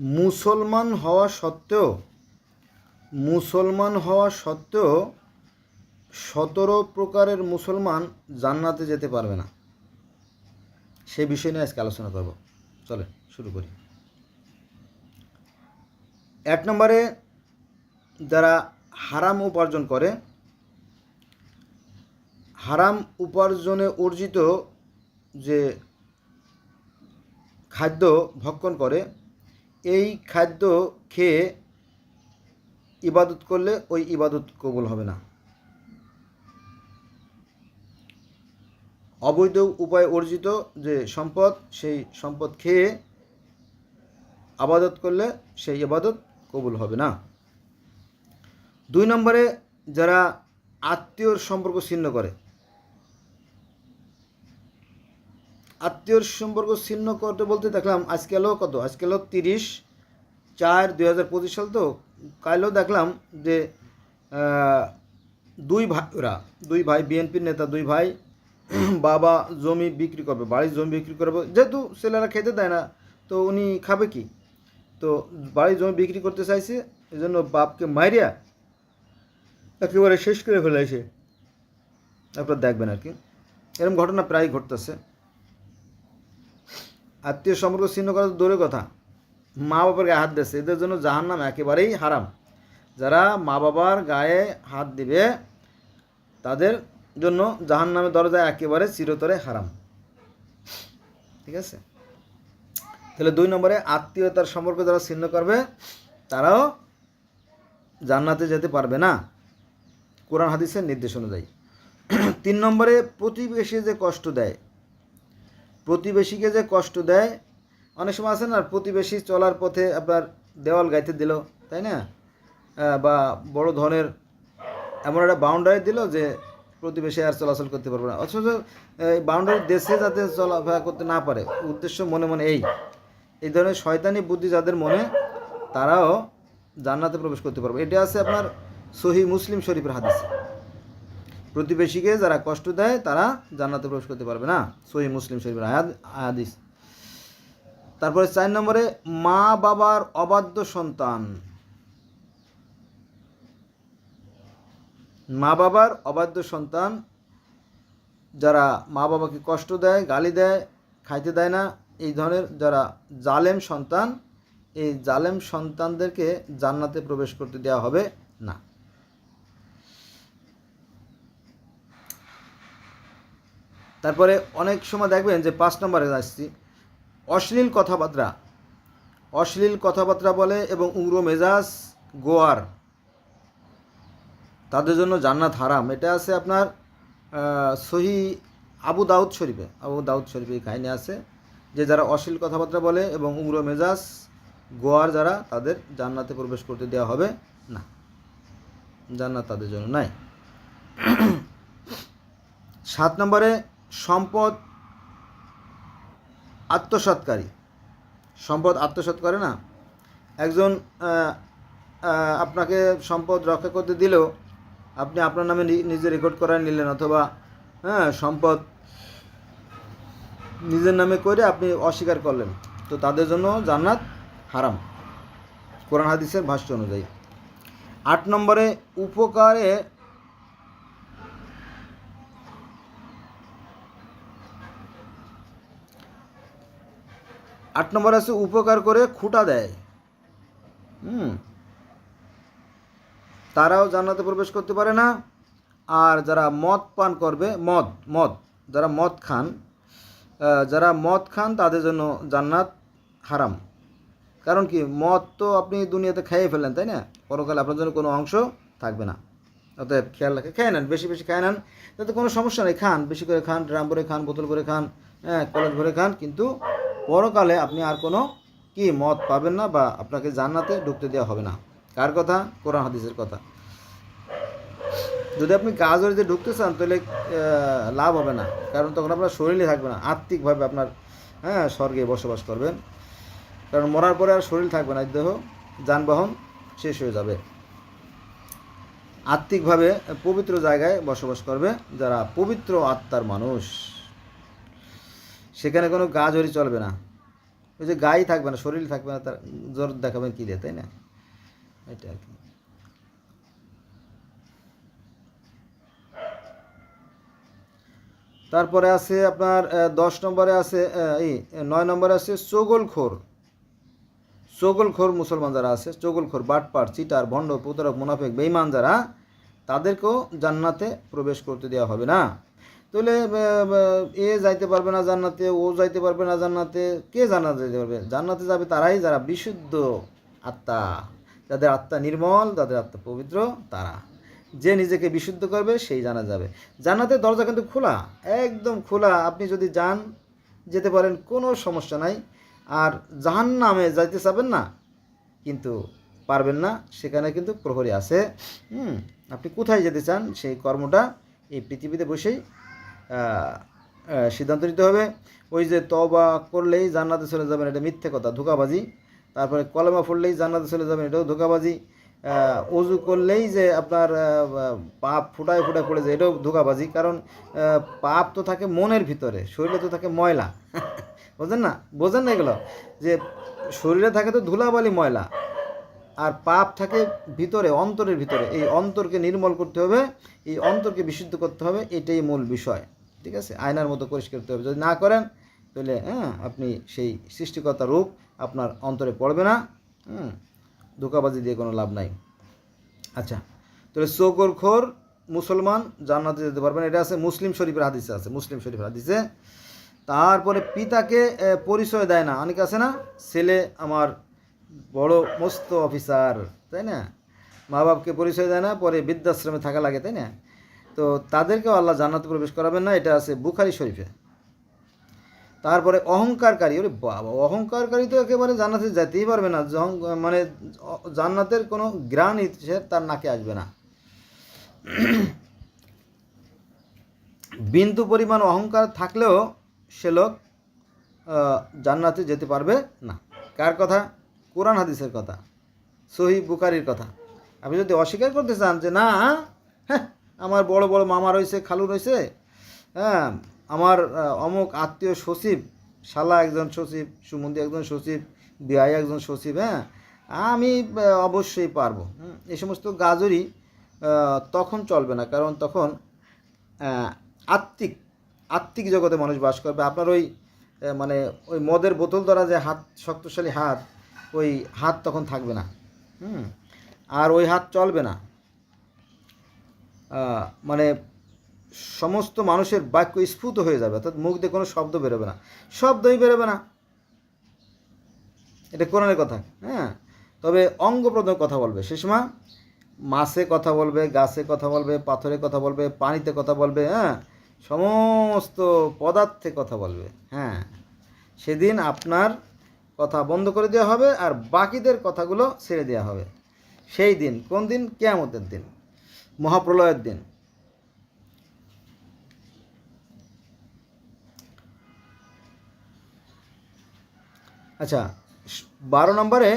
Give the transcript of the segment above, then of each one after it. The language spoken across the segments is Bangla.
মুসলমান হওয়া সত্ত্বেও, মুসলমান হওয়া সত্ত্বেও সতেরো প্রকারের মুসলমান জান্নাতে যেতে পারবে না। সে বিষয় নিয়ে আজকে আলোচনা করব। চলে শুরু করি। এক নম্বরে যারা হারাম উপার্জন করে, হারাম উপার্জনে অর্জিত যে খাদ্য ভক্ষণ করে এই খাদ্য খেয়ে ইবাদত করলে ওই ইবাদত কবুল হবে না। অবৈধ উপায়ে অর্জিত যে সম্পদ, সেই সম্পদ খেয়ে আবাদত করলে সেই ইবাদত কবুল হবে না। দুই নম্বরে যারা আত্মীয়র সম্পর্ক ছিন্ন করে আত্মীয়র সম্পর্ক ছিন্ন করতে বলতে দেখলাম, আজকে এলো কত? আজকে এলো তিরিশ চার দুই হাজার পঁচিশ সাল তো। কালও দেখলাম যে দুই ভাই ওরা দুই ভাই বিএনপির নেতা, দুই ভাই বাবা জমি বিক্রি করবে বাড়ির জমি বিক্রি করবে। যেহেতু ছেলেরা খেতে দেয় না, তো উনি খাবে কি? তো বাড়ির জমি বিক্রি করতে চাইছে এই জন্য বাপকে মাইরিয়া একেবারে শেষ করে ফেলেছে। আপনারা দেখবেন আর কি। এরকম ঘটনা প্রায় ঘটতেছে। আত্মীয় সম্পর্ক ছিন্ন করা তো দূরের কথা। মা বাবার গায়ে হাত দিচ্ছে এদের জন্য জাহার নাম একেবারেই হারাম। যারা মা বাবার গায়ে হাত দিবে, তাদের জন্য জাহান নামের দরজা একেবারে চিরতরে হারাম। ঠিক আছে? তাহলে দুই নম্বরে, আত্মীয়তার সম্পর্ক যারা ছিন্ন করবে, তারাও জান্নাতে যেতে পারবে না। কোরআন হাদিসের নির্দেশ অনুযায়ী। তিন নম্বরে, প্রতিবেশী যে কষ্ট দেয় প্রতিবেশীকে যে কষ্ট দেয়, অনেক সময় আছে না, প্রতিবেশী চলার পথে আপনার দেওয়াল গাইতে দিল, তাই না? বা বড় ধরনের এমন একটা বাউন্ডারি দিল যে প্রতিবেশী আর চলাচল করতে পারবে না। অথচ এই বাউন্ডারি দেশে যাতে চলাফেরা করতে না পারে, উদ্দেশ্য মনে মনে এই। এই ধরনের শয়তানি বুদ্ধি যাদের মনে, তারাও জান্নাতে প্রবেশ করতে পারবে। এটা আছে আপনার সহি মুসলিম শরীফের হাদিস। প্রতিবেশীকে যারা কষ্ট দেয়, তারা জান্নাতে প্রবেশ করতে পারবে না। সহি মুসলিম শরীফের আয়াদ- হাদিস। তারপরে চার নম্বরে, মা বাবার অবাধ্য সন্তান। মা বাবার অবাধ্য সন্তান, যারা মা বাবাকে কষ্ট দেয়, গালি দেয়, খাইতে দেয় না, এই ধরনের যারা জালেম সন্তান, এই জালেম সন্তানদেরকে জান্নাতে প্রবেশ করতে দেওয়া হবে না তারপরে অনেক সময় দেখবেন যে পাঁচ নম্বরে আসছি। অশ্লীল কথাবার্তা। অশ্লীল কথাবার্তা বলে এবং উগ্র মেজাজ, গোয়ার। তাদের জন্য জান্নাত হারাম। এটা আছে আপনার সহি আবু দাউদ শরীফে। আবু দাউদ শরীফে এই কাহিনী আছে যে যারা অশ্লীল কথাবার্তা বলে এবং উগ্র মেজাজ, গোয়ার যারা, তাদের জান্নাতে প্রবেশ করতে দেওয়া হবে না। জান্নাত তাদের জন্য নাই। সাত নম্বরে সম্পদ আত্মসৎকারী। সম্পদ আত্মসাৎ করে না। একজন আপনাকে সম্পদ রক্ষা করতে দিলেও আপনি আপনার নামে নিজে রেকর্ড করায় নিলেন অথবা হ্যাঁ সম্পদ নিজের নামে করে আপনি অস্বীকার করলেন। তো তাদের জন্য জান্নাত হারাম। কোরআন হাদিসের ভাষ্য অনুযায়ী। আট নম্বরে, উপকারে আট নম্বর আছে উপকার করে খুঁটা দেয়। হুম। তারাও জান্নাতে প্রবেশ করতে পারে না। আর যারা মদ পান করবে, মদ মদ, যারা মদ খান যারা মদ খান তাদের জন্য জান্নাত হারাম। কারণ কি, মদ তো আপনি দুনিয়াতে খেয়ে ফেলেন তাই না? পরকালে আপনার জন্য কোনো অংশ থাকবে না। অতএব খেয়াল রাখে, খেয়ে নেন, বেশি বেশি খেয়ে নেন। তাতে কোনো সমস্যা নেই, খান, বেশি করে খান, ড্রাম ভরে খান, বোতল করে খান হ্যাঁ কলেজ ভরে খান, কিন্তু পরকালে আপনি আর কোনো কি মত পাবেন না বা আপনাকে জান্নাতে ঢুকতে দেওয়া হবে না। কার কথা? কোরআন হাদিসের কথা। যদি আপনি কাজরিতে ঢুকতে চান, তাহলে লাভ হবে না। কারণ তখন আপনার শরীরে থাকবে না। আত্মিকভাবে আপনার হ্যাঁ স্বর্গে বসবাস করবেন। কারণ মরার পরে আর শরীর থাকবে না। দেহ, যানবাহন শেষ হয়ে যাবে। আত্মিকভাবে পবিত্র জায়গায় বসবাস করবে যারা পবিত্র আত্মার মানুষ। সেখানে কোনো গাজরি চলবে না। ওই যে গায়ে থাকবে না, শরীর থাকবে না, তার জোর দেখাবেন কী দিয়ে, তাই না? এটা আর কি। তারপরে আছে আপনার দশ নম্বরে আছে এই, নয় নম্বরে আছে চগলখোর। চগলখোর মুসলমান যারা আছে, চগলখোর বাটপাট চিটার, ভণ্ড, প্রতারক, মুনাফেক বেইমান যারা, তাদেরকেও জান্নাতে প্রবেশ করতে দেওয়া হবে না। তাহলে এ যাইতে পারবে না জান্নাতে, ও যাইতে পারবে না জান্নাতে, কে জান্নাতে যেতে পারবে? জান্নাতে যাবে তারাই যারা বিশুদ্ধ আত্মা। যাদের আত্মা নির্মল যাদের আত্মা পবিত্র, তারা। যে নিজেকে বিশুদ্ধ করবে, সেই জানা যাবে। জান্নাতের দরজা কিন্তু খোলা, একদম খোলা। আপনি যদি যান, যেতে পারেন, কোনো সমস্যা নাই। আর জাহান নামে যাইতে চাবেন না, কিন্তু পারবেন না, সেখানে কিন্তু প্রহরী আছে। হুম, আপনি কোথায় যেতে চান, সেই কর্মটা এই পৃথিবীতে বসেই সিদ্ধান্ত নিতে হবে। ওই যে তবা করলেই জান্নাতে চলে যাবেন, এটা মিথ্যে কথা, ধোকাবাজি। তারপরে কলমা পড়লেই জান্নাতে চলে যাবেন, এটাও ধোকাবাজি। অজু করলেই যে আপনার পাপ ফুটায় ফুটায় পড়ে যায়, এটাও ধোকাবাজি। কারণ পাপ তো থাকে মনের ভিতরে, শরীরে তো থাকে ময়লা। বোঝেন না? বোঝেন না এগুলো? যে শরীরে থাকে তো ধুলাবালি ময়লা, আর পাপ থাকে ভিতরে, অন্তরের ভিতরে। এই অন্তরকে নির্মল করতে হবে, এই অন্তরকে বিশুদ্ধ করতে হবে, এটাই মূল বিষয়। ঠিক আছে? আয়নার মতো পরিষ্কার করতে হবে। যদি না করেন, তাহলে হ্যাঁ আপনি সেই সৃষ্টিকর্তা রূপ আপনার অন্তরে পড়বে না, হুম, ধোকাবাজি দিয়ে কোনো লাভ নাই। আচ্ছা তাহলে খোর মুসলমান জান্নাতে যেতে পারবেন এটা আছে মুসলিম শরীফের হাদিসে, আছে মুসলিম শরীফের হাদিসে। তারপরে পিতাকে পরিচয় দেয় না। অনেক আছে না, ছেলে আমার বড় মস্ত অফিসার, তাই না? মা বাপকে পরিচয় দেয় না, পরে বৃদ্ধাশ্রমে থাকা লাগে, তাই না? তো তাদেরকেও আল্লাহ জান্নাতে প্রবেশ করাবেন না, এটা আছে বুখারি শরীফে। তারপরে অহংকারকারী, ওরে বাবা, অহংকারকারী তো একেবারে জান্নাতে যেতেই পারবে না মানে জান্নাতের কোনো গ্রান সে তার নাকে আসবে না। বিন্দু পরিমাণ অহংকার থাকলেও সে লোক জান্নাতে যেতে পারবে না। কার কথা? কোরআন হাদিসের কথা, সহি বুকারির কথা। আপনি যদি অস্বীকার করতে চান যে না হ্যাঁ আমার বড় বড় মামা রয়েছে, খালু রয়েছে হ্যাঁ আমার অমুক আত্মীয় সচিব, শালা একজন সচিব, সুমন্দি একজন সচিব, বিআই একজন সচিব হ্যাঁ আমি অবশ্যই পারব এই সমস্ত গাজরই তখন চলবে না, কারণ তখন আত্মিক আত্মিক জগতে মানুষ বাস করবে। আপনার ওই মানে ওই মদের বোতল ধরা যে হাত, শক্তশালী হাত, ওই হাত তখন থাকবে না, হুম, আর ওই হাত চলবে না। মানে সমস্ত মানুষের বাক্য স্ফুত হয়ে যাবে, অর্থাৎ মুখ দিয়ে কোনো শব্দ বেরোবে না। শব্দই বেরোবে না। এটা কোরআনের কথা হ্যাঁ? তবে অঙ্গ প্রত্যঙ্গ কথা বলবে। সে সময় মাছে কথা বলবে, গাছে কথা বলবে, পাথরে কথা বলবে, পানিতে কথা বলবে হ্যাঁ? সমস্ত পদার্থে কথা বলবে হ্যাঁ? সেদিন আপনার কথা বন্ধ করে দেওয়া হবে আর বাকিদের কথাগুলো ছেড়ে দেওয়া হবে। সেই দিন, কোন দিন? কেয়ামতের দিন। মহাপ্রলয়ের দিন। আচ্ছা বারো নম্বরে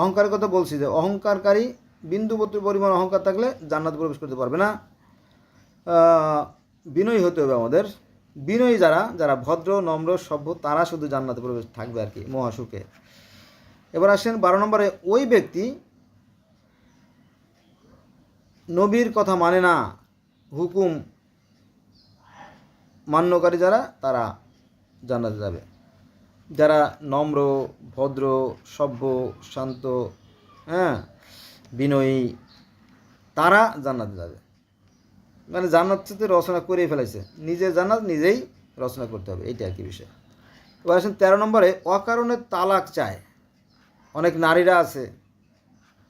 অহংকারের কথা বলছি যে, অহংকারকারী বিন্দু পরিমাণ অহংকার থাকলে জান্নাত প্রবেশ করতে পারবে না। বিনয়ী হতে হবে আমাদের। বিনয়ী যারা যারা ভদ্র, নম্র, সভ্য, তারা শুধু জান্নাতে প্রবেশ থাকবে আর কি, মহাসুখে। এবার আসেন বারো নম্বরে, ওই ব্যক্তি নবীর কথা মানে না। হুকুম মান্যকারী যারা, তারা জানাতে যাবে। যারা নম্র, ভদ্র, সভ্য, শান্ত হ্যাঁ বিনয়ী, তারা জান্নাতে যাবে। মানে জান্নাত রচনা করেই ফেলেছে নিজের জান্নাত নিজেই রচনা করতে হবে এইটা আর কি বিষয়। এবার আসেন তেরো নম্বরে, অকারণে তালাক চায়। অনেক নারীরা আছে,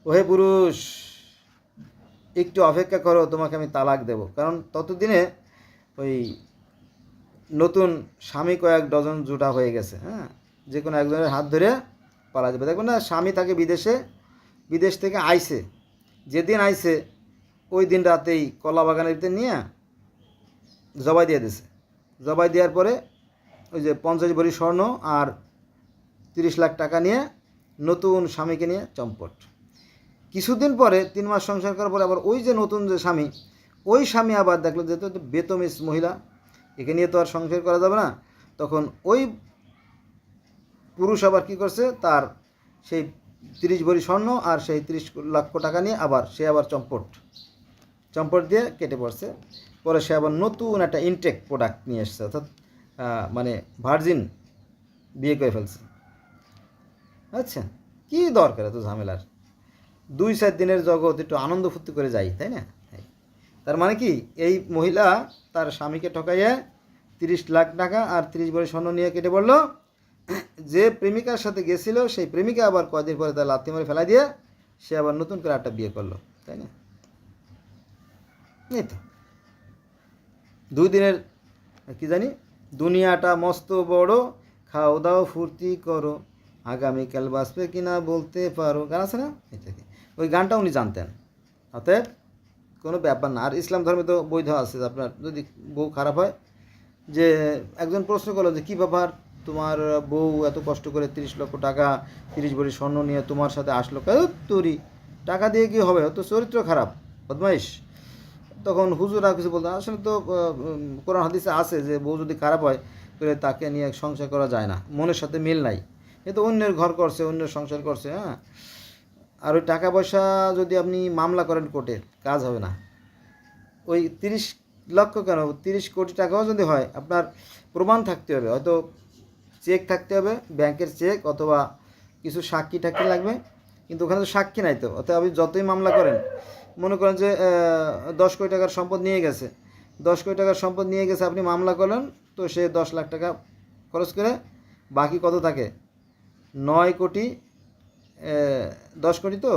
ওহে পুরুষ একটু অপেক্ষা করো, তোমাকে আমি তালাক দেব। কারণ ততদিনে ওই নতুন স্বামী কয়েক ডজন জুটা হয়ে গেছে হ্যাঁ? যে কোনো একজনের হাত ধরে পালা যাবে। দেখবেন না, স্বামী থাকে বিদেশে, বিদেশ থেকে আইসে যেদিন আইসে ওই দিন রাতেই কলা বাগানের ভিতরে নিয়ে জবাই দিয়ে দিছে। জবাই দেওয়ার পরে ওই যে পঞ্চাশ ভরি স্বর্ণ আর তিরিশ লাখ টাকা নিয়ে নতুন স্বামীকে নিয়ে চম্পট। কিছুদিন পরে তিন মাস সংসার করার পরে আবার ওই যে নতুন যে স্বামী, ওই স্বামী আবার দেখল যে তো বেতমিস মহিলা, একে নিয়ে তো আর সংসার করা যাবে না। তখন ওই পুরুষ আবার কি করছে, তার সেই তিরিশ ভরি স্বর্ণ আর সেই তিরিশ লক্ষ টাকা নিয়ে আবার সে আবার চম্পট চম্পট দিয়ে কেটে পড়ছে। পরে সে আবার নতুন একটা ইনটেক প্রোডাক্ট নিয়ে এসছে, অর্থাৎ মানে ভার্জিন বিয়ে করে ফেলছে। আচ্ছা কি দরকার এত ঝামেলার? দুই চার দিনের জগৎ একটু আনন্দ ফুর্তি করে যাই, তাই না? তার মানে কি, এই মহিলা তার স্বামীকে ঠকাইয়ে তিরিশ লাখ টাকা আর তিরিশ ভরি স্বর্ণ নিয়ে কেটে পড়ল যে প্রেমিকার সাথে গেছিল, সেই প্রেমিকা আবার কয়দিন পরে তার লাথি মারে ফেলাই দিয়ে সে আবার নতুন করে একটা বিয়ে করল, তাই না? এই তো। দুই দিনের, কি জানি, দুনিয়াটা মস্ত বড় খাও দাও ফুর্তি করো, আগামীকাল বাঁচবে কিনা বলতে পারো, গান আছে না? এটা কি ওই গানটা উনি জানতেন। অতএব কোনো ব্যাপার না। আর ইসলাম ধর্মে তো বৈধ আছে আপনার যদি বউ খারাপ হয়, যে একজন প্রশ্ন করল যে, কী ব্যাপার? তোমার বউ এত কষ্ট করে তিরিশ লক্ষ টাকা, তিরিশ ভরি স্বর্ণ নিয়ে তোমার সাথে আসলো কেউ তুরি টাকা দিয়ে কি হবে? তো চরিত্র খারাপ, বদমাইশ। তখন হুজুরা কিছু বলতো, আসলে তো কোরআন হাদিসে আছে যে, বউ যদি খারাপ হয়, তাহলে তাকে নিয়ে সংসার করা যায় না। মনের সাথে মিল নাই। এ তো অন্যের ঘর করছে, অন্যের সংসার করছে হ্যাঁ? আর ওই টাকা পয়সা যদি আপনি মামলা করেন কোর্টে, কাজ হবে না। ওই তিরিশ লক্ষ কেন? তিরিশ কোটি টাকাও যদি হয়, আপনার প্রমাণ থাকতে হবে। হয়তো চেক থাকতে হবে, ব্যাংকের চেক অথবা কিছু সাক্ষী টাক্ষী লাগবে, কিন্তু ওখানে তো সাক্ষী নাই তো। অর্থাৎ আপনি যতই মামলা করেন, মনে করেন যে দশ কোটি টাকার সম্পদ নিয়ে গেছে। দশ কোটি টাকার সম্পদ নিয়ে গেছে, আপনি মামলা করলেন, তো সে দশ লাখ টাকা খরচ করে বাকি কত থাকে? নয় কোটি দশ কোটি তো?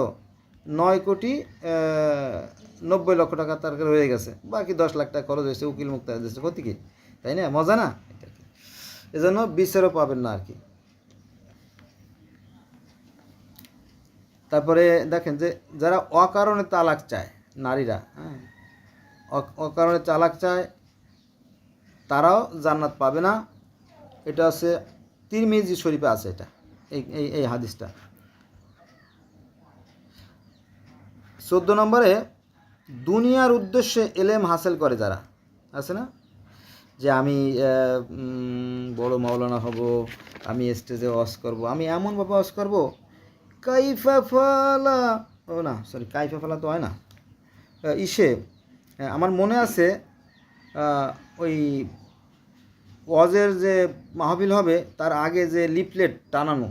নয় কোটি নব্বই লক্ষ টাকা তার রয়ে গেছে। বাকি দশ লাখ টাকা খরচ হয়েছে, উকিল মুক্ত দিয়েছে ক্ষতি কি? তাই না? মজা না? এজন্য বিচারও পাবেন না আর কি। তারপরে দেখেন যে, যারা অকারণে তালাক চায় নারীরা হ্যাঁ অকারণে তালাক চায়, তারাও জান্নাত পাবে না। এটা হচ্ছে তিরমিজি শরীফে আছে এটা এই এই হাদিসটা। চোদ্দ নম্বরে, দুনিয়ার উদ্দেশ্যে এলেম হাসিল করে যারা। আছে না? যে আমি বড় মাওলানা হব, আমি স্টেজে ওয়াজ করব, আমি এমনভাবে ওয়াজ করব, কাইফা ফালা, ও না সরি কাইফা ফালা তো হয় না। ইসে আমার মনে আছে ওই ওয়াজের যে মাহফিল হবে, তার আগে যে লিফলেট টানানো,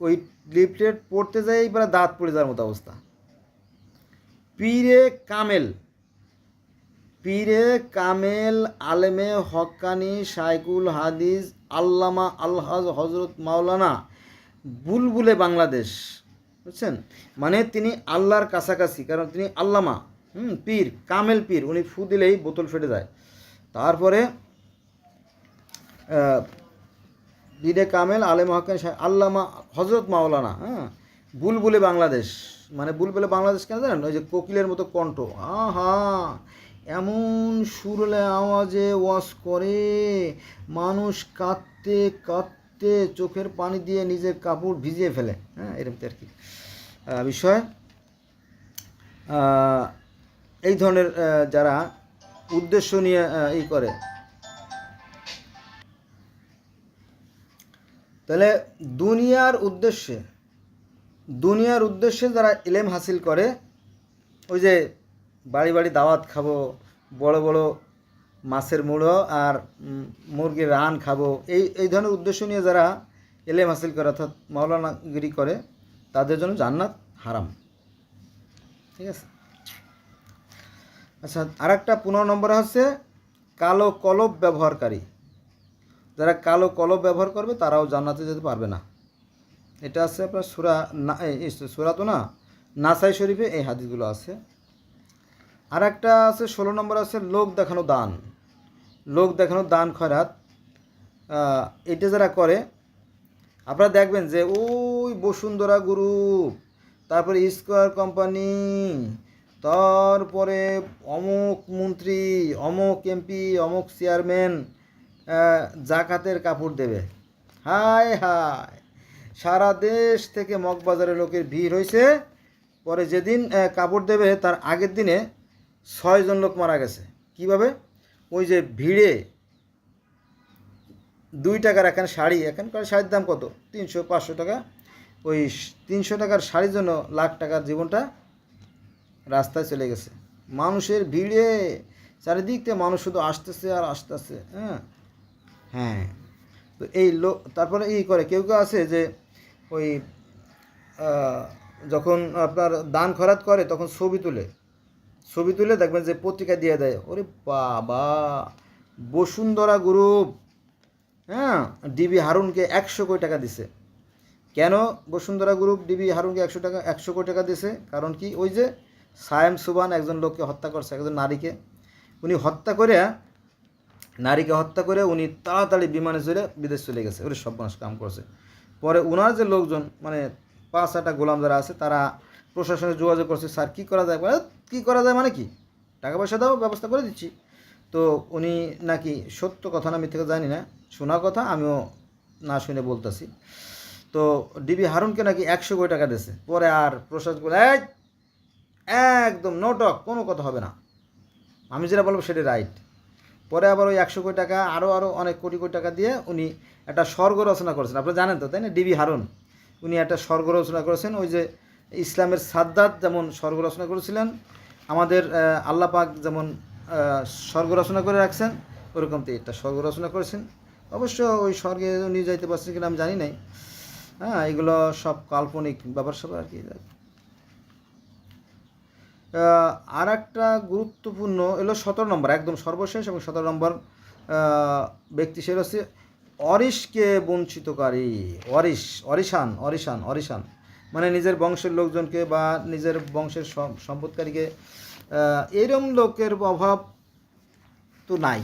ওই লিফলেট পড়তে যাই, এবার দাঁত পড়ে যাওয়ার মতো অবস্থা। পীরে কামেল। পীরে কামেল আলেমে হক্কানি সাইকুল হাদিস আল্লামা আলহাজ হজরত মাওলানা বুলবুলে বাংলাদেশ। বুঝছেন? মানে তিনি আল্লাহর কাছাকাছি, কারণ তিনি আল্লামা। হুম, পীর, কামেল পীর, উনি ফু দিলেই বোতল ফেটে যায়। তারপরে পীরে কামেল আলেম হক্কানি সাই- আল্লামা হজরত মাওলানা হ্যাঁ বুলবুলে বাংলাদেশ। মানে বুলবুলে বাংলাদেশ কেন জানেন? ওই যে কোকিলের মতো কণ্ঠ। আহা! এমন সুরলে আওয়াজে ওয়াশ করে। মানুষ কাঁদতে কাঁদতে চোখের পানি দিয়ে নিজের কাপড় ভিজিয়ে ফেলে। হ্যাঁ এরকম আর কি বিষয়। এই ধরনের যারা উদ্দেশ্য নিয়ে আহ, ই করে। তাহলে দুনিয়ার উদ্দেশ্যে দুনিয়ার উদ্দেশ্যে যারা ইলেম হাসিল করে, ওই যে বাড়ি বাড়ি দাওয়াত খাব, বড় বড় মাছের মুড়ো আর মুরগির রান খাব, এই এই ধরনের উদ্দেশ্য নিয়ে যারা এলেম হাসিল করে, অর্থাৎ মাওলানাগিরি করে, তাদের জন্য জান্নাত হারাম। ঠিক আছে? আচ্ছা আর একটা পনেরো নম্বরে হচ্ছে কালো কলব ব্যবহারকারী। যারা কালো কলব ব্যবহার করবে, তারাও জান্নাতে যেতে পারবে না। এটা আছে আপনার সুরা না সুরা তো না, নাসাই শরীফে এই হাদিসগুলো আছে। আর একটা আছে, ষোলো নম্বর আছে, লোক দেখানো দান। লোক দেখানো দান খয়রাত। এটা যারা করে, আপনারা দেখবেন যে, ওই বসুন্ধরা গ্রুপ তারপরে স্কোয়ার কোম্পানি তারপরে অমুক মন্ত্রী, অমুক এমপি অমুক চেয়ারম্যান জাকাতের কাপড় দেবে। হায় হায়! সারা দেশ থেকে মগবাজারে লোকের ভিড় হয়েছে। পরে যেদিন কাপড় দেবে, তার আগের দিনে ছয়জন লোক মারা গেছে। কীভাবে? ওই যে ভিড়ে দুই টাকার এখানে শাড়ি এখানকার শাড়ির দাম কত? তিনশো, পাঁচশো টাকা। ওই তিনশো টাকার শাড়ির জন্য লাখ টাকার জীবনটা রাস্তায় চলে গেছে। মানুষের ভিড়ে, চারিদিক থেকে মানুষ শুধু আসতেছে আর আসতেছে হ্যাঁ? হ্যাঁ। তো এই লোক তারপরে ই করে, কেউ কেউ আছে যে ওই যখন আপনার দান খরাত করে, তখন ছবি তুলে। ছবি তুলে দেখবেন যে পত্রিকা দিয়ে দেয়। ওরে বাবা! বসুন্ধরা গ্রুপ হ্যাঁ? ডিবি হারুনকে একশো কোটি টাকা দিছে। কেন বসুন্ধরা গ্রুপ ডিবি হারুনকে একশো টাকা, একশো কোটি টাকা দিছে? কারণ কি? ওই যে সায়েম সুবান একজন লোককে হত্যা করছে, একজন নারীকে। উনি হত্যা করে, নারীকে হত্যা করে উনি তাড়াতাড়ি বিমানে চলে বিদেশ চলে গেছে। ওরে সব মানুষ কাম করছে। পরে ওনার যে লোকজন মানে পাঁচ আটটা গোলাম যারা আছে, তারা প্রশাসনে যোগাযোগ করছে, স্যার, কী করা যায়? কী করা যায় মানে কি? টাকা পয়সা দাও, ব্যবস্থা করে দিচ্ছি। তো উনি নাকি সত্য কথা না মিথ্যে জানি না, শোনা কথা, আমিও না শুনে বলতেছি। তো ডিবি হারুনকে নাকি একশো কোটি টাকা দিয়েছে। পরে আর প্রশাসন বলে একদম নোটক কোনো কথা হবে না। আমি যেটা বলব সেটা রাইট পরে আবার ওই একশো কোটি টাকা আরও আরও অনেক কোটি কোটি টাকা দিয়ে উনি একটা স্বর্গ রচনা করেছেন। আপনারা জানেন তো, তাই না? ডিবি হারুন। উনি একটা স্বর্গ রচনা করেছেন। ওই যে ইসলামের সাদ্দাত যেমন স্বর্গ রচনা করেছিলেন, আমাদের আল্লাহ পাক যেমন স্বর্গ রচনা করে রাখছেন, ওরকম তো একটা স্বর্গ রচনা করেছেন। অবশ্য ওই স্বর্গে উনি যাইতে পারছেন কিনা আমি জানি নাই। হ্যাঁ এগুলো সব কাল্পনিক ব্যাপার স্যাপার আর কি। আর একটা গুরুত্বপূর্ণ এলো সতেরো নম্বর, একদম সর্বশেষ এবং সতেরো নম্বর ব্যক্তি সে হচ্ছে অরিশকে বঞ্চিতকারী, অরিশ, অরিশান অরিশান অরিশান। মানে নিজের বংশের লোকজনকে বা নিজের বংশের সম্পদকারীকে এরম লোকের অভাব তো নাই।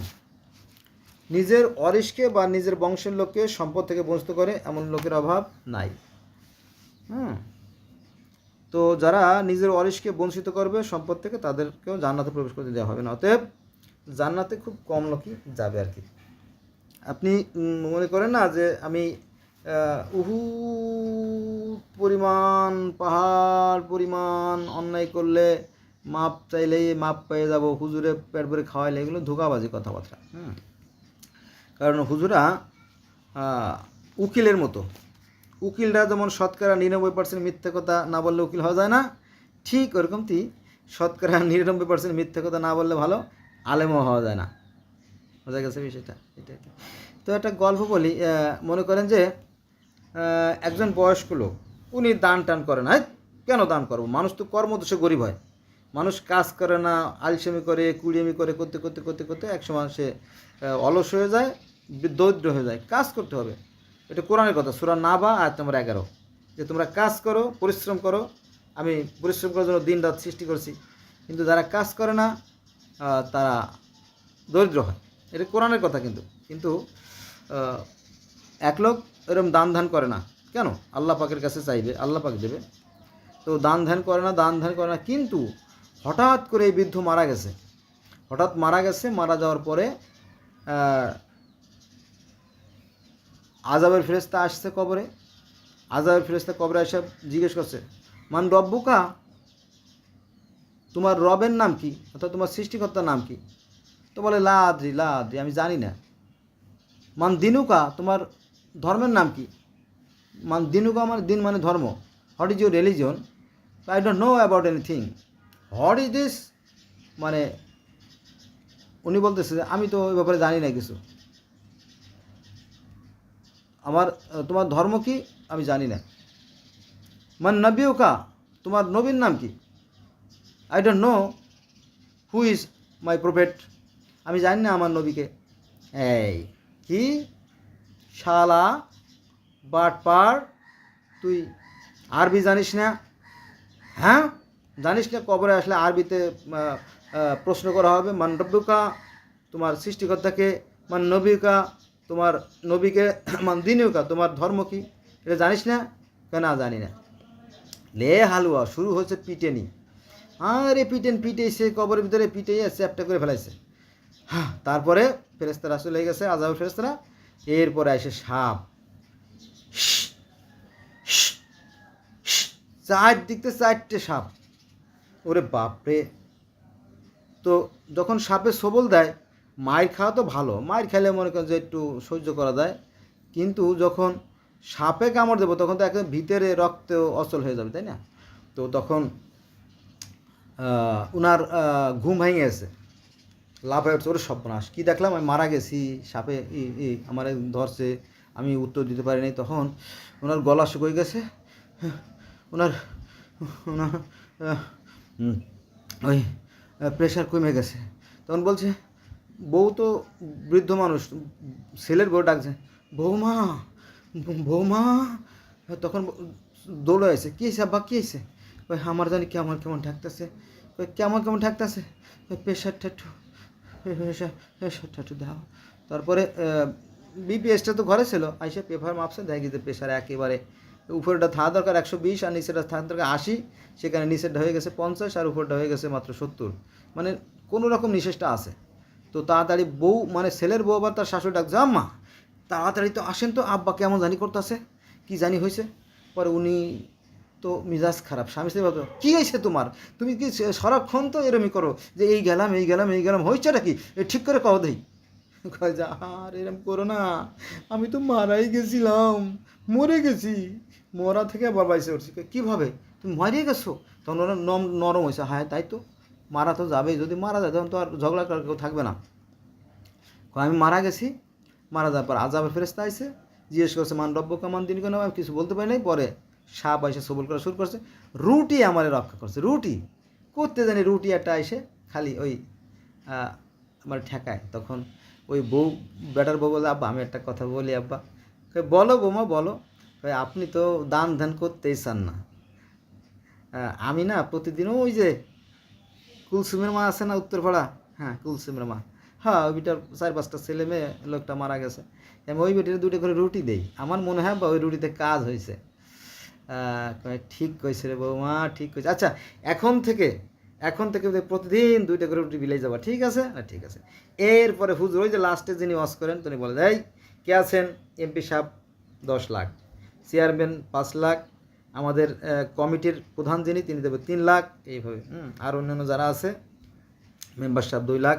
নিজের অরিশকে বা নিজের বংশের লোককে সম্পদ থেকে বঞ্চিত করে এমন লোকের অভাব নাই। হুম। তো যারা নিজের অরিশকে বঞ্চিত করবে সম্পদ থেকে, তাদেরকেও জান্নাতে প্রবেশ করতে দেওয়া হবে না। অতএব জান্নাতে খুব কম লোকই যাবে আর কি। আপনি মনে করেন না যে আমি উহু পরিমাণ, পাহাড় পরিমাণ অন্যায় করলে মাপ চাইলেই মাপ পেয়ে যাব, হুজুরে পেট ভরে খাওয়াইলে, এগুলো ধোকাবাজি কথাবার্তা, হুম। কারণ হুজুরা উকিলের মতো। উকিলরা যেমন শতকরা নিরানব্বই পার্সেন্ট মিথ্যে কথা না বললে উকিল হওয়া যায় না ঠিক ওরকমটি শতকরা নিরানব্বই পার্সেন্ট মিথ্যে কথা না বললে ভালো আলেমও হওয়া যায় না। বোঝা গেছে বিষয়টা? এটা। তো। একটা গল্প বলি মনে করেন যে একজন বয়স্ক লোক উনি দান টান করে না হেৎ, কেন দান করব? মানুষ তো কর্মদোষে গরিব হয়। মানুষ কাজ করে না আলসেমি করে কুড়িয়েমি করে করতে করতে করতে করতে একসময় সে অলস হয়ে যায় দরিদ্র হয়ে যায়। কাজ করতে হবে। এটা কোরআনের কথা, সুরা না বা আয়াত নম্বর এগারো। যে তোমরা কাজ করো, পরিশ্রম করো, আমি পরিশ্রম করার জন্য দিন রাত সৃষ্টি করছি, কিন্তু যারা কাজ করে না তারা দরিদ্র হয়। এটা কোরআনের কথা কিন্তু। কিন্তু এক লোক এরকম দান ধ্যান করে না। কেন? আল্লাহ পাকের কাছে চাইবে, আল্লাহ পাক দেবে। তো দান ধ্যান করে না, দান ধ্যান করে না, কিন্তু হঠাৎ করে এই বৃদ্ধ মারা গেছে। হঠাৎ মারা গেছে, মারা যাওয়ার পরে আজাবের ফেরেস্তা আসছে কবরে। আজাবের ফেরেস্তা কবরে এসে জিজ্ঞেস করছে, মান রব্বুকা? তোমার রবের নাম কি? অর্থাৎ তোমার সৃষ্টিকর্তার নাম কি? তো বলে, লাদ্রি লাদ্রি, আমি জানি না। মান দিনুকা? তোমার ধর্মের নাম কি? মান দিনুকা মানে দিন মানে ধর্ম। What is your religion I don't know about anything what is this মানে উনি বলতেছে আমি তো ওই ব্যাপারে জানি না কিছু। আমার তোমার ধর্ম কি? আমি জানি না। মান নবিউকা, তোমার নবীর নাম কি? I don't know who is my prophet আমি জানি না আমার নবীকে। এই, কি? শালা বাট বাটপার, তুই আরবি জানিস না? হ্যাঁ? জানিস না কবরে আসলে আরবিতে প্রশ্ন করা হবে। মান রব্বুকা, তোমার সৃষ্টিকর্তাকে। মান নবিকা তোমার নবীকে মান দিনুকা তোমার ধর্ম কি? এটা জানিস না? কেন জানি না। লে হালুয়া, শুরু হচ্ছে পিটেনি। আরে পিটেন পিটেছে কবরের ভিতরে পিটে চ্যাপটা করে ফেলাইছে। হ্যাঁ তারপরে ফেরেস্তারা চলে গেছে আজাব ফেরেস্তারা এরপরে আসে সাপ। চার দিকতে চারটে সাপ। ওরে বাপরে। তো যখন সাপে সবল দেয় মায়ের খাওয়া তো ভালো। মায়ের খেলে মনে করেন যে একটু সহ্য করা যায়। কিন্তু যখন সাপে কামড় দেবো, তখন তো একদম ভিতরে রক্ত অচল হয়ে যাবে, তাই না? তো তখন উনার ঘুম ভেঙে গেছে। লাভ হয়ে উঠছে, ওর সর্বনাশ, কী দেখলাম? আমি মারা গেছি, সাপে ই আমার ধরছে, আমি উত্তর দিতে পারিনি তখন ওনার গলা শুকিয়ে গেছে। ওনার ওনার ওই প্রেশার কমে গেছে। তখন বলছে বউ তো বৃদ্ধ মানুষ, ছেলের বউ ডাকছে, বৌমা বৌমা। তখন দৌড়ে আছে কী হয়েছে আব্বা, কী হয়েছে ওই আমার জানি কেমন কেমন ঠেকতেছে ওই কেমন কেমন ঠেকতেছে ওই প্রেশারটা একটু প্রেশার একটু দাও। তারপরে বিপিএসটা তো ঘরে ছিল, আইসে পেপার মাপছে, দেখি যে প্রেশার একেবারে উপরেটা থাকা দরকার একশো বিশ, আর নিচেটা থাকা দরকার আশি, সেখানে নিচেরটা হয়ে গেছে পঞ্চাশ, আর উপরটা হয়ে গেছে মাত্র সত্তর। মানে কোনো রকম নিশেষটা আছে। তো তাড়াতাড়ি বউ মানে ছেলের বউ আবার তার শাশুড়ি ডাক ডাকছে, আম্মা, তাড়াতাড়ি তো আসেন তো, আব্বা কেমন জানি করতেছে, কি জানি হয়েছে পরে উনি, তো মিজাজ খারাপ, স্বামী স্ত্রী ভাবতো কী হয়েছে তোমার? তুমি কি সারাক্ষণ তো এরমই করো, যে এই গেলাম এই গেলাম এই গেলাম হয়েছেটা কি? এ ঠিক করে কও দেই। কয় যে, আর এরম করো না, আমি তো মারাই গেছিলাম, মরে গেছি, মরা থেকে আবার বাইসে উঠছি। কীভাবে? তুমি মারিয়ে গেছো? তখন ওরা নরম হয়েছে হ্যাঁ তাই তো। মারা তো যাবেই। যদি মারা যায়, তখন তো আর ঝগড়া করার কেউ থাকবে না। আমি মারা গেছি। মারা যাওয়ার পর আজাবের ফেরেস্তা আইসে জিজ্ঞেস করছে, মান রব্য কামান দিন কেন? আমি কিছু বলতে পারি নাই। পরে সাপ এসে সবল করা শুরু করছে। রুটি আমার রক্ষা করছে, রুটি। করতে জানি রুটি একটা এসে খালি ওই আমার ঠেকায়। তখন ওই বউ, বেটার বউ বলে, আব্বা, আমি একটা কথা বলি, আব্বা। বলো বৌমা, বলো। আপনি তো দান ধ্যান করতেই চান না। আমি না প্রতিদিনও ওই যে কুলসুমের মা আছে না উত্তরপাড়া হ্যাঁ কুলসুমের মা। হ্যাঁ ওই বিটার চার পাঁচটা ছেলে মেয়ে লোকটা মারা গেছে। আমি ওই বিটির দুটো করে রুটি দেই। আমার মনে হয় বা ওই রুটিতে কাজ হয়েছে ঠিক কইছে রে বৌমা, ঠিক কইছে। আচ্ছা এখন থেকে এখন থেকে প্রতিদিন দুইটা করে রুটি বিলাই যাবা, ঠিক আছে? না, ঠিক আছে। এরপরে হুজুর, ওই যে লাস্টে যিনি ওয়াশ করেন, তিনি বলে দেয় কে আছেন? এমপি সাহেব, দশ লাখ। চেয়ারম্যান, পাঁচ লাখ। আমাদের কমিটির প্রধান যিনি, তিনি দেবে তিন লাখ, এইভাবে আর অন্যান্য যারা আছে, মেম্বার সাহেব দুই লাখ,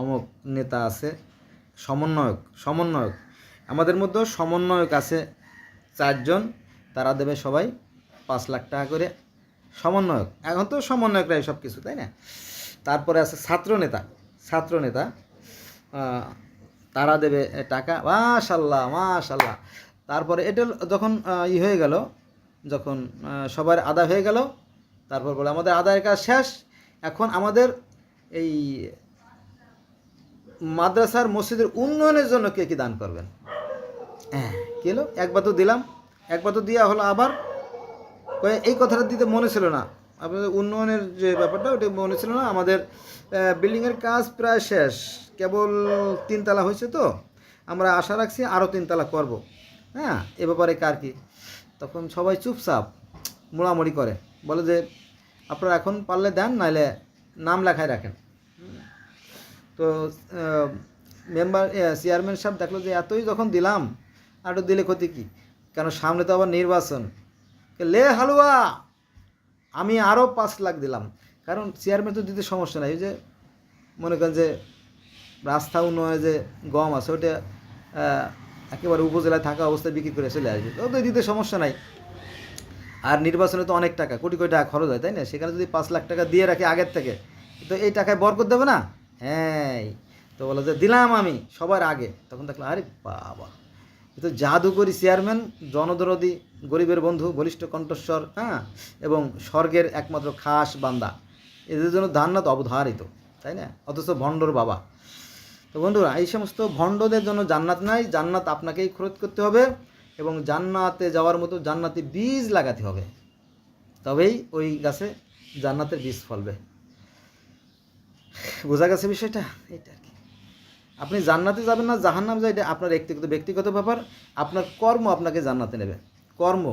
অমুক নেতা আছে, সমন্বয়ক সমন্বয়ক, আমাদের মধ্যেও সমন্বয়ক আছে চারজন, তারা দেবে সবাই পাঁচ লাখ টাকা করে, সমন্বয়ক, এখন তো সমন্বয়করাই সব কিছু তাই না? তারপরে আছে ছাত্র নেতা ছাত্র নেতা তারা দেবে টাকা, মাশাল্লাহ মাশাল্লাহ, তারপরে এটা যখন ই হয়ে গেল যখন সবার আদা হয়ে গেল, তারপর বলে আমাদের আদায়ের কাজ শেষ। এখন আমাদের এই মাদ্রাসার মসজিদের উন্নয়নের জন্য কে কি দান করবেন? হ্যাঁ কি হলো? একবার তো দিলাম। একবার তো দেওয়া হলো আবার। এই কথাটা দিতে মনে ছিল না। আপনাদের উন্নয়নের যে ব্যাপারটা, ওটা মনে ছিল না। আমাদের বিল্ডিংয়ের কাজ প্রায় শেষ। কেবল তিনতলা হয়েছে তো। আমরা আশা রাখছি আরও তিনতলা করব। হ্যাঁ এ ব্যাপারে কার কি? তখন সবাই চুপচাপ মোড়ামুড়ি করে। বলে যে, আপনারা এখন পারলে দেন নাহলে নাম লেখায় রাখেন। তো মেম্বার চেয়ারম্যান সাহেব দেখল যে, এতই যখন দিলাম আরও দিলে ক্ষতি কি? কেন সামনে তো আবার নির্বাচন। লে হালুয়া, আমি আরও পাঁচ লাখ দিলাম। কারণ চেয়ারম্যান তো দিতে সমস্যা নাই। ওই যে মনে করেন যে, রাস্তা উন্নয়নে যে গম আছে ওটা একেবারে উপজেলায় থাকা অবস্থায় বিক্রি করে চলে আসবে। তো দিতে সমস্যা নাই। আর নির্বাচনে তো অনেক টাকা, কোটি কোটি টাকা খরচ হয়, তাই না? সেখানে যদি পাঁচ লাখ টাকা দিয়ে রাখে আগের থেকে, তো এই টাকায় বরকত দেবে না? হ্যাঁ তো বলো যে দিলাম আমি, সবার আগে। তখন দেখলাম আরে বাবা, এ তো জাদুকরি চেয়ারম্যান, জনদরদি, গরিবের বন্ধু, বলিষ্ঠ কণ্ঠস্বর হ্যাঁ এবং স্বর্গের একমাত্র খাস বান্দা। এদের জন্য ধান্নাত অবধারিত, তাই না? অথচ ভণ্ডর বাবা। তো বন্ধুরা, এই সমস্ত ভণ্ডদের জন্য জান্নাত নাই। জান্নাত আপনাকেই খরচ করতে হবে এবং জান্নাতে যাওয়ার মতো জান্নাতি বীজ লাগাতে হবে। তবেই ওই গাছে জান্নাতের বীজ ফলবে। বোঝা গেছে বিষয়টা? এটা আর কি। আপনি জান্নাতে যাবেন না, জাহান্নাম যায় এটা আপনার ব্যক্তিগত ব্যক্তিগত ব্যাপার। আপনার কর্ম আপনাকে জান্নাতে নেবে। কর্ম।